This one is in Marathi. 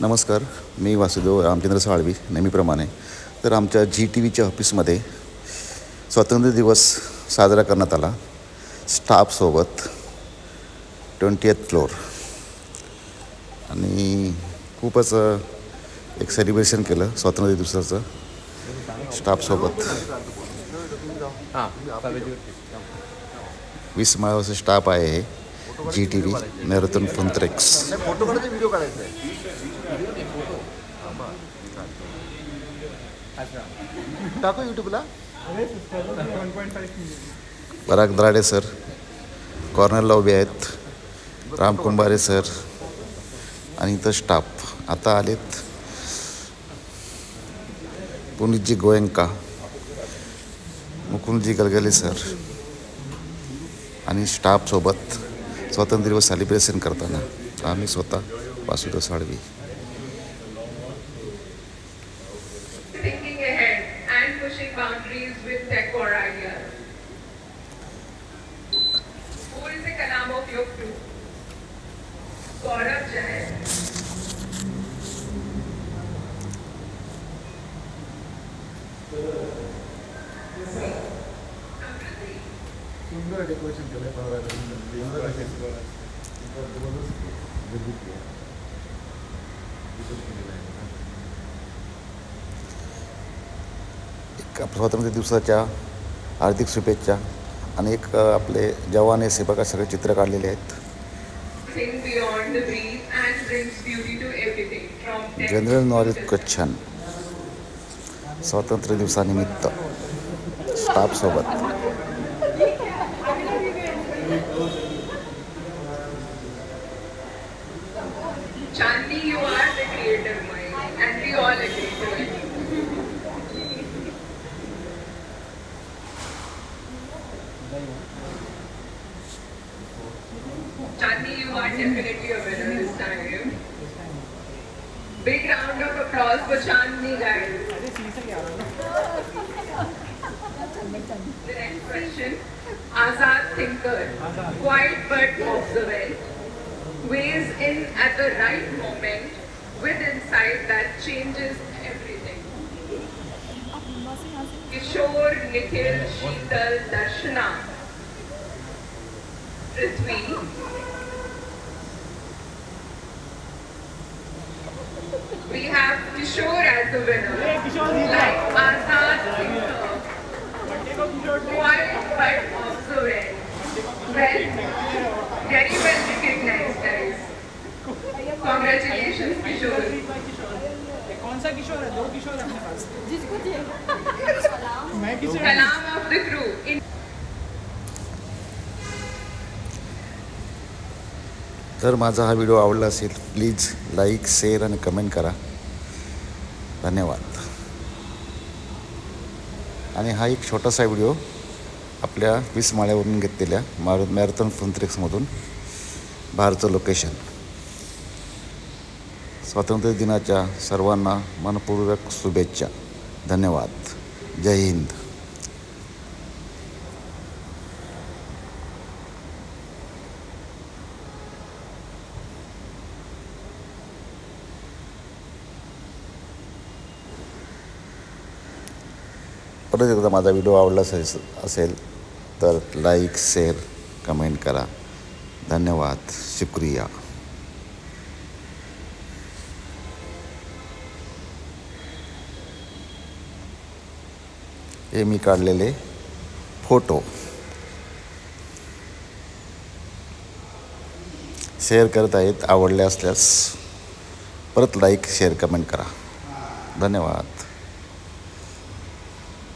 नमस्कार मी वासुदेव रामचंद्र साळवी नेहमीप्रमाणे. तर आमच्या जी टी व्हीच्या ऑफिसमध्ये स्वातंत्र्य दिवस साजरा करण्यात आला. स्टाफसोबत ट्वेंटी एथ फ्लोअर आणि खूपच एक सेलिब्रेशन केलं स्वातंत्र्य दिवसाचं. स्टाफसोबत वीस माळावरचं स्टाफ आहे हे. जी टी व्ही मॅरेथॉन फंत्रेक्स फोटो काढायचा व्हिडिओ काढायचा. आहे टाकू युट्यूबला पराग दराडे सर कॉर्नरला उभे आहेत राम कुंभारे सर आणि इथं स्टाफ. आता आलेत पुनीतजी गोयंका मुकुंदजी गलगले सर आणि स्टाफसोबत स्वातंत्र्य दिवस सेलिब्रेशन करताना आम्ही स्वतः वासुदेव साळवी. Gaurav Jain. सुंदर डेकोरेशन केलं एक स्वातंत्र्य दिवसाच्या हार्दिक शुभेच्छा आणि एक आपले जवान हे सेवका सगळे चित्र काढलेले आहेत. General knowledge. क्वेश्चन स्वातंत्र्य दिवसानिमित्त स्टाफसोबत Chandni, you are the creative mind and we all agree to it. Chandni, you are definitely a winner this time. Big round of applause for Chandni, guys. Thinker, quiet but observant, weighs in at the right moment with insight that changes everything. Kishore, Nikhil, Sheetal, Darshana, Prithvi, we have Kishore as the winner. Like Azad quiet but observant. Well, very well recognized, guys. Congratulations, Kishore. कौन सा किशोर है दो किशोर है अपने पास मैं Kishore Kalam of the crew. In तर माझा हा व्हिडिओ आवडला असेल प्लीज लाईक शेअर आणि कमेंट करा धन्यवाद आणि हा एक छोटासा व्हिडिओ आपल्या वीस माळ्यावरून घेतलेल्या मार मॅरेथॉन फंत्रिक्समधून बाहेरचं लोकेशन. स्वातंत्र्य दिनाच्या सर्वांना मनपूर्वक शुभेच्छा. धन्यवाद. जय हिंद. परत एकदा माझा व्हिडिओ आवडला असेल असेल तर लाईक शेअर कमेंट करा. धन्यवाद. शुक्रिया. हे मी काढलेले फोटो शेअर करत आहेत आवडले असल्यास परत लाईक शेअर कमेंट करा. धन्यवाद.